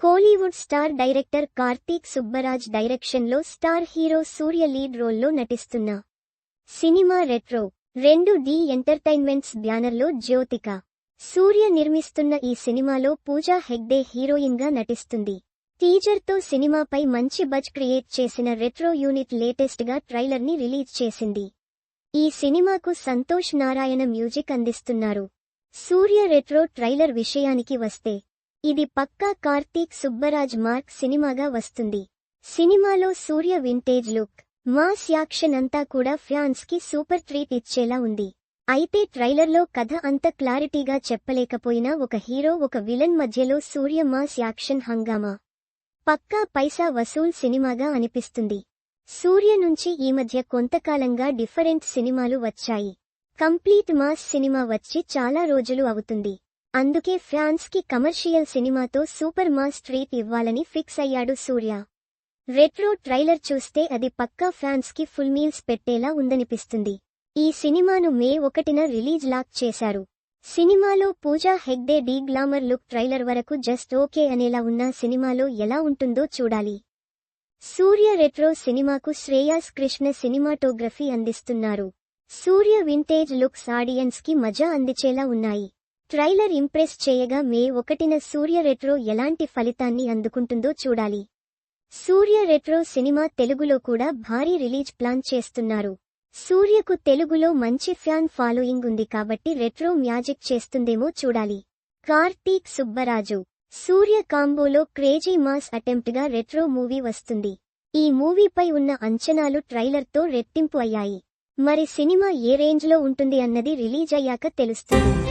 Kollywood star director Karthik Subbaraj డైరెక్షన్లో star hero Suriya lead రోల్లో నటిస్తున్న సినిమా రెట్రో రెండు డి ఎంటర్టైన్మెంట్స్ బ్యానర్లో జ్యోతిక. సూర్య నిర్మిస్తున్న ఈ సినిమాలో పూజా హెగ్డే హీరోయిన్గా నటిస్తుంది. టీజర్తో సినిమాపై మంచి బజ్ క్రియేట్ చేసిన రెట్రో యూనిట్ లేటెస్ట్గా ట్రైలర్ని రిలీజ్ చేసింది. ఈ సినిమాకు సంతోష్ నారాయణ మ్యూజిక్ అందిస్తున్నారు. సూర్య రెట్రో ట్రైలర్ విషయానికి వస్తే ఇది పక్కా కార్తీక్ సుబ్బరాజ్ మార్క్ సినిమాగా వస్తుంది. సినిమాలో Suriya vintage look mass action అంతా కూడా ఫ్యాన్స్కి సూపర్ ట్రీట్ ఇచ్చేలా ఉంది. అయితే ట్రైలర్లో కథ అంత క్లారిటీగా చెప్పలేకపోయినా ఒక హీరో ఒక విలన్ మధ్యలో సూర్య మాస్ యాక్షన్ హంగామా. పక్కా పైసా వసూల్ సినిమాగా అనిపిస్తుంది. సూర్య నుంచి ఈ మధ్య కొంతకాలంగా డిఫరెంట్ సినిమాలు వచ్చాయి. కంప్లీట్ మాస్ సినిమా వచ్చి చాలా రోజులు అవుతుంది. అందుకే ఫ్యాన్స్కి కమర్షియల్ సినిమాతో సూపర్ మాస్ ట్రీట్ ఇవ్వాలని ఫిక్స్ అయ్యాడు సూర్య. రెట్రో ట్రైలర్ చూస్తే అది పక్కా ఫ్యాన్స్కి ఫుల్ మీల్స్ పెట్టేలా ఉందనిపిస్తుంది. ఈ సినిమాను మే ఒకటిన రిలీజ్ లాక్ చేశారు. సినిమాలో Pooja Hegde de glamour look trailer వరకు జస్ట్ ఓకే అనేలా ఉన్న సినిమాలో ఎలా ఉంటుందో చూడాలి. సూర్య రెట్రో సినిమాకు శ్రేయాస్ కృష్ణ సినిమాటోగ్రఫీ అందిస్తున్నారు. సూర్య వింటేజ్ లుక్స్ ఆడియన్స్కి మజా అందించేలా ఉన్నాయి. ట్రైలర్ ఇంప్రెస్ చేయగా మే ఒకటిన సూర్య రెట్రో ఎలాంటి ఫలితాన్ని అందుకుంటుందో చూడాలి. సూర్య రెట్రో సినిమా తెలుగులో కూడా భారీ రిలీజ్ ప్లాన్ చేస్తున్నారు. సూర్యకు తెలుగులో మంచి ఫ్యాన్ ఫాలోయింగ్ ఉంది కాబట్టి రెట్రో మ్యాజిక్ చేస్తుందేమో చూడాలి. కార్తీక్ సుబ్బరాజు. సూర్య కాంబోలో క్రేజీ మాస్ అటెంప్ట్గా రెట్రో మూవీ వస్తుంది. ఈ మూవీపై ఉన్న అంచనాలు ట్రైలర్తో రెట్టింపు అయ్యాయి. మరి సినిమా ఏ రేంజ్లో ఉంటుంది అన్నది రిలీజ్ అయ్యాక తెలుస్తుంది.